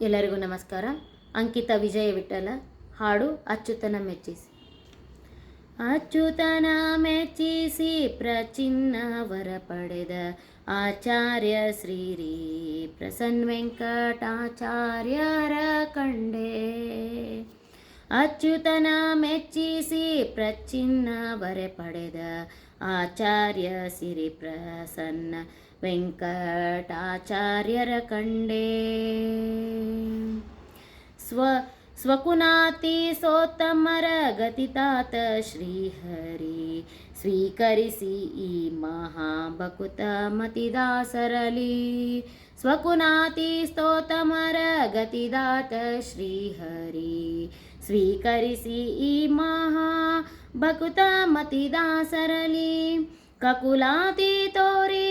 ಎಲ್ಲರಿಗೂ ನಮಸ್ಕಾರ. ಅಂಕಿತ ವಿಜಯ ವಿಠಲ, ಹಾಡು ಅಚ್ಯುತನ ಮೆಚ್ಚಿಸಿ. ಅಚ್ಯುತನ ಮೆಚ್ಚಿಸಿ ಪ್ರಚಿನ್ನವರ ಪಡೆದ ಆಚಾರ್ಯ ಶ್ರೀರಿ ಪ್ರಸನ್ನ ವೆಂಕಟಾಚಾರ್ಯರ ಕಂಡೆ. ಅಚ್ಯುತನ ಮೆಚ್ಚಿಸಿ ಪ್ರಚಿನ್ನವರೆ ಪಡೆದ ಆಚಾರ್ಯ ಸಿರಿ ಪ್ರಸನ್ನ ವೆಂಕಟಾಚಾರ್ಯರ ಕಂಡೇ. ಸ್ವ ಸ್ವಕುನಾತಿ ಸೋತ್ತಮರ ಗತಿತಾತ ಶ್ರೀಹರಿ ಸ್ವೀಕರಿಸಿ ಈ ಮಹಾಭಕುತ ಮತಿದಾಸರಲಿ. ಸ್ವಕುನಾತಿ ಸ್ತೋತಮರ ಗತಿದಾತ ಶ್ರೀಹರಿ. ಸ್ವೀಕರಿಸಿ ಈ ಮಹಾ ಭಕುತ ಮತಿದಾಸರಲಿ ಕಕುಲಾತಿ ತೋರಿ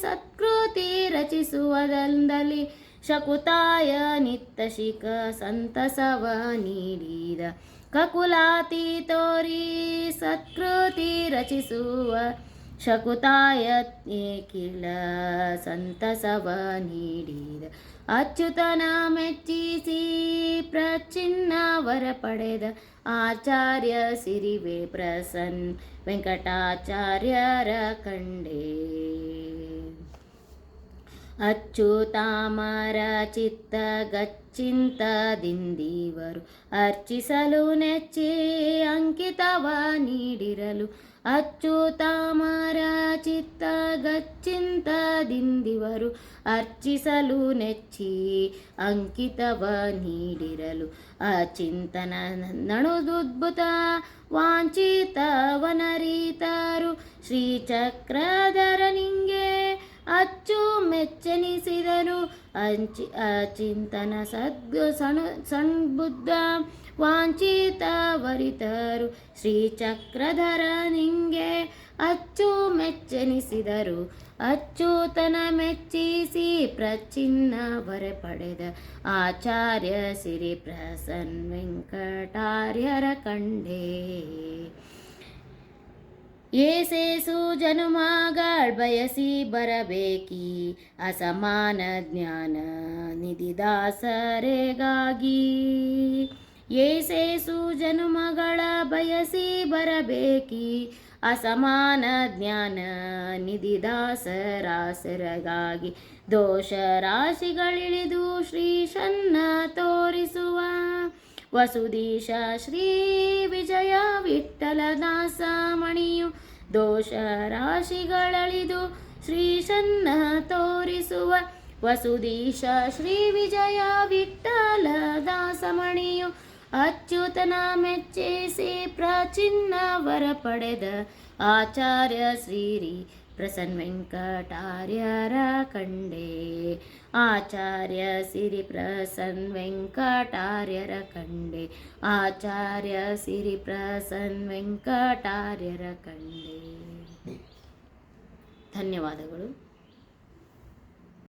ಸತ್ಕೃತಿ ರಚಿಸುವುದಲ್ಲದಲ್ಲಿ ಶಕುತಾಯ ನಿತ್ತ ಶಿಖ ಸಂತಸವ ನೀಡಿದ. ಕಕುಲಾತಿ ತೋರಿ ಸತ್ಕೃತಿ ರಚಿಸುವ ಶಕುತಾಯ ಕಿಲ ಸಂತಸವ ನೀಡಿದ. ಅಚ್ಯುತನ ಮೆಚ್ಚಿಸಿ ಪ್ರಚಿನ್ನವರ ಪಡೆದ. ಆಚಾರ್ಯ ಸಿರಿವೆ ಪ್ರಸನ್ ವೆಂಕಟಾಚಾರ್ಯರ ಕಂಡೇ. ಅಚ್ಯುತಾಮರ ಚಿತ್ತ ಗಚ್ಚಿಂತದಿಂದಿವರು ಅರ್ಚಿಸಲು ನೆಚ್ಚಿ ಅಂಕಿತವ ನೀಡಿರಲು ಅಚ್ಚುತಾಮರ ಚಿತ್ತ ಗಚ್ಚಿಂತದಿಂದಿವರು ಅರ್ಚಿಸಲು ನೆಚ್ಚಿ ಅಂಕಿತವ ನೀಡಿರಲು ಆ ಅಚಿಂತನ ನಣುದುದ್ಭುತ ವಾಂಚಿತವನರೀತರು ಶ್ರೀಚಕ್ರಧರ ನಿಂಗೆ ಅಚ್ಚು ಮೆಚ್ಚನಿಸಿದರು ಅಂಚಿ ಅಚಿಂತನ ಸದ್ಗು ಸಣು, ಸಣ್ಬುದ್ಧ ಶ್ರೀ ಶ್ರೀಚಕ್ರಧರ ನಿಂಗೆ ಅಚ್ಚು ಮೆಚ್ಚನಿಸಿದರು. ಅಚ್ಚುತನ ಮೆಚ್ಚಿಸಿ ಪ್ರಚಿನ್ನ ವರ ಪಡೆದ. ಆಚಾರ್ಯ ಸಿರಿ ಪ್ರಸನ್ ವೆಂಕಟಾರ್ಯರ ಕಂಡೇ ಏಸೇಸು ಜನುಮಗಳ್ ಬಯಸಿ ಬರಬೇಕಿ. ಅಸಮಾನ ಜ್ಞಾನ ನಿಧಿದಾಸರೆಗಾಗಿ ಏಸೇಸು ಜನುಮಗಳ ಬಯಸಿ ಬರಬೇಕಿ. ಅಸಮಾನ ಜ್ಞಾನ ನಿಧಿದಾಸರಾಸರಗಾಗಿ ದೋಷ ರಾಶಿಗಳಿಳಿದು ಶ್ರೀಶನ್ನ ತೋರಿಸುವ. ವಸುದೀಶ ಶ್ರೀ ವಿಜಯ ವಿಠಲ ದಾಸ ಮಣಿಯು ದೋಷ ರಾಶಿಗಳಳಿದು ಶ್ರೀಶನ್ನ ತೋರಿಸುವ ವಸುದೀಶ ಶ್ರೀ ವಿಜಯ ವಿಠಲ ದಾಸಮಣಿಯು ಅಚ್ಯುತನ ಮೆಚ್ಚಿಸಿ ಪ್ರಾಚಿನ್ನವರ ಪಡೆದ ಆಚಾರ್ಯ ಶ್ರೀರಿ ಪ್ರಸನ್ನ ವೆಂಕಟಾರ್ಯರ ಕಂಡೆ. ಆಚಾರ್ಯ ಸಿರಿ ಪ್ರಸನ್ ವೆಂಕಟಾರ್ಯರ ಕಂಡೆ. ಆಚಾರ್ಯ ಸಿರಿ ಪ್ರಸನ್ ವೆಂಕಟಾರ್ಯರ ಕಂಡೆ. ಧನ್ಯವಾದಗಳು.